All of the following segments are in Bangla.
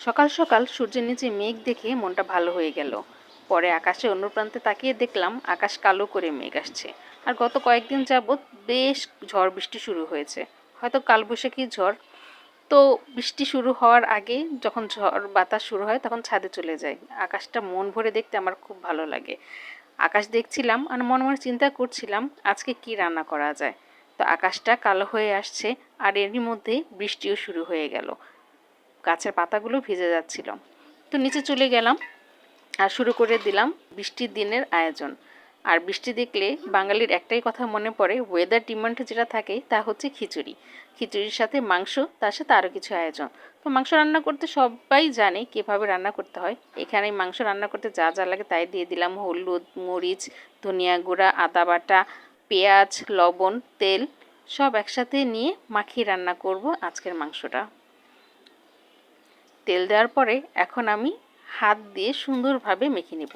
সকাল সকাল সূর্যের নিচে মেঘ দেখে মনটা ভালো হয়ে গেল। পরে আকাশে অন্য প্রান্তে তাকিয়ে দেখলাম আকাশ কালো করে মেঘ আসছে। আর গত কয়েকদিন যাবৎ বেশ ঝড় বৃষ্টি শুরু হয়েছে। হয়তো কালবৈশাখী ঝড়। তো বৃষ্টি শুরু হওয়ার আগে যখন ঝড় বাতাস শুরু হয় তখন ছাদে চলে যাই। আকাশটা মন ভরে দেখতে আমার খুব ভালো লাগে। আকাশ দেখছিলাম আর মনে মনে চিন্তা করছিলাম, আজকে কি রান্না করা যায়? তো আকাশটা কালো হয়ে আসছে আর এরই মধ্যে বৃষ্টিও শুরু হয়ে গেল। গাছের পাতাগুলো ভিজে যাচ্ছিল। তো নিচে চলে গেলাম আর শুরু করে দিলাম বৃষ্টির দিনের আয়োজন। আর বৃষ্টি দেখলে বাঙালির একটাই কথা মনে পড়ে ওয়েদার ডিমান্ড যেটা থাকে তা হচ্ছে খিচুড়ি। খিচুড়ির সাথে মাংস, তার সাথে আরও কিছু আয়োজন। তো মাংস রান্না করতে সবাই জানে কীভাবে রান্না করতে হয়। এখানে মাংস রান্না করতে যা যা লাগে তাই দিয়ে দিলাম হলুদ, মরিচ, ধনিয়া গুঁড়া, আদা বাটা, পেঁয়াজ, লবণ, তেল, সব একসাথে নিয়ে মাখিয়ে রান্না করব আজকের মাংসটা। তেল দেওয়ার পরে এখন আমি হাত দিয়ে সুন্দরভাবে মেখে নেব।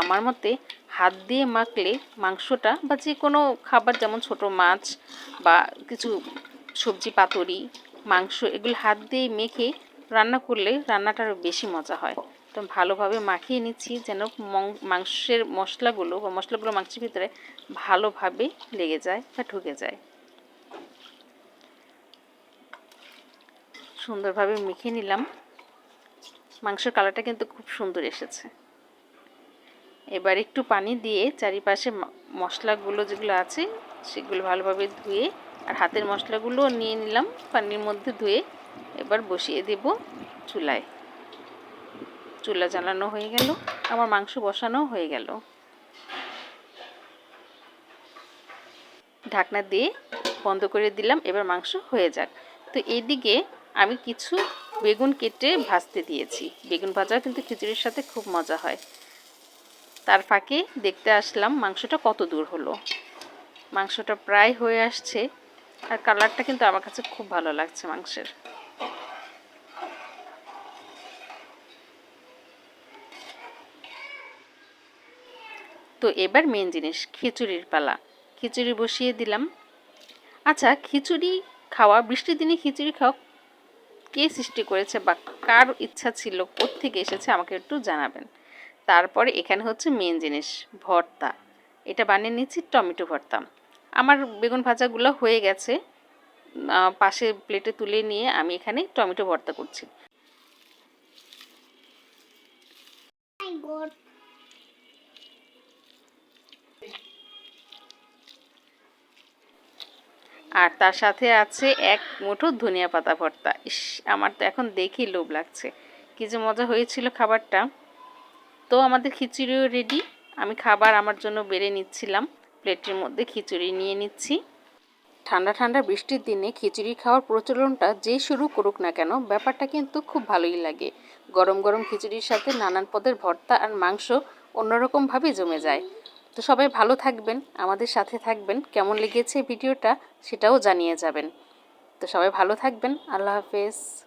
আমার মতে হাত দিয়ে মাখলে মাংসটা বা যে কোনো খাবার যেমন ছোট মাছ বা কিছু সবজি, পাতুরি, মাংস এগুলো হাত দিয়ে মেখে রান্না করলে রান্নাটা আরও বেশি মজা হয়। তো ভালোভাবে মাখিয়ে নিচ্ছি যেন মাংসের মশলাগুলো বা মশলাগুলো মাংসের ভিতরে ভালোভাবে লেগে যায় বা ঢুকে যায়। সুন্দরভাবে মেখে নিলাম। মাংসের কালারটা কিন্তু খুব সুন্দর এসেছে। এবার একটু পানি দিয়ে চারিপাশে মশলাগুলো যেগুলো আছে, সেগুলো ভালোভাবে ধুয়ে আর হাতের মশলাগুলো নিয়ে নিলাম, পানির মধ্যে ধুয়ে এবার বসিয়ে দেব চুলায়। চুলা জ্বালানো হয়ে গেল, আমার মাংস বসানো হয়ে গেল। ঢাকনা দিয়ে বন্ধ করে দিলাম, এবার মাংস হয়ে যাক। তো এইদিকে আমি কিছু বেগুন কেটে ভাজতে দিয়েছি। বেগুন ভাজা কিন্তু খিচুড়ির সাথে খুব মজা হয়। তার ফাঁকে দেখতে আসলাম মাংসটা কত দূর হলো। মাংসটা প্রায় হয়ে আসছে আর কালারটা কিন্তু আমার কাছে খুব ভালো লাগছে মাংসের। তো এবার মেন জিনিস, খিচুড়ির পালা। খিচুড়ি বসিয়ে দিলাম। আচ্ছা খিচুড়ি খাওয়া, বৃষ্টির দিনে খিচুড়ি খাওয়া কে সৃষ্টি করেছে বা কার ইচ্ছা ছিল থেকে এসেছে আমাকে একটু জানাবেন। তারপরে এখানে হচ্ছে মেন জিনিস, ভর্তা। এটা বানিয়ে নিচ্ছি টমেটো ভর্তা। আমার বেগুন ভাজাগুলো হয়ে গেছে। পাশে প্লেটে তুলে নিয়ে আমি এখানে টমেটো ভর্তা করছি। আর তার সাথে আছে এক মুঠো ধনিয়া পাতা ভর্তা। ইস, আমার তো এখন দেখেই লোভ লাগছে। কী যে মজা হয়েছিল খাবারটা। তো আমাদের খিচুড়িও রেডি আমি খাবার আমার জন্য বেড়ে নিচ্ছিলাম। প্লেটের মধ্যে খিচুড়ি নিয়ে নিচ্ছি। ঠান্ডা ঠান্ডা বৃষ্টির দিনে খিচুড়ি খাওয়ার প্রচলনটা যে শুরু করুক না কেন, ব্যাপারটা কিন্তু খুব ভালোই লাগে। গরম গরম খিচুড়ির সাথে নানান পদের ভর্তা আর মাংস অন্যরকমভাবে জমে যায়। তো সবাই ভালো থাকবেন, আমাদের সাথে থাকবেন। কেমন লেগেছে ভিডিওটা সেটাও জানিয়ে যাবেন। তো সবাই ভালো থাকবেন, আল্লাহ হাফেজ।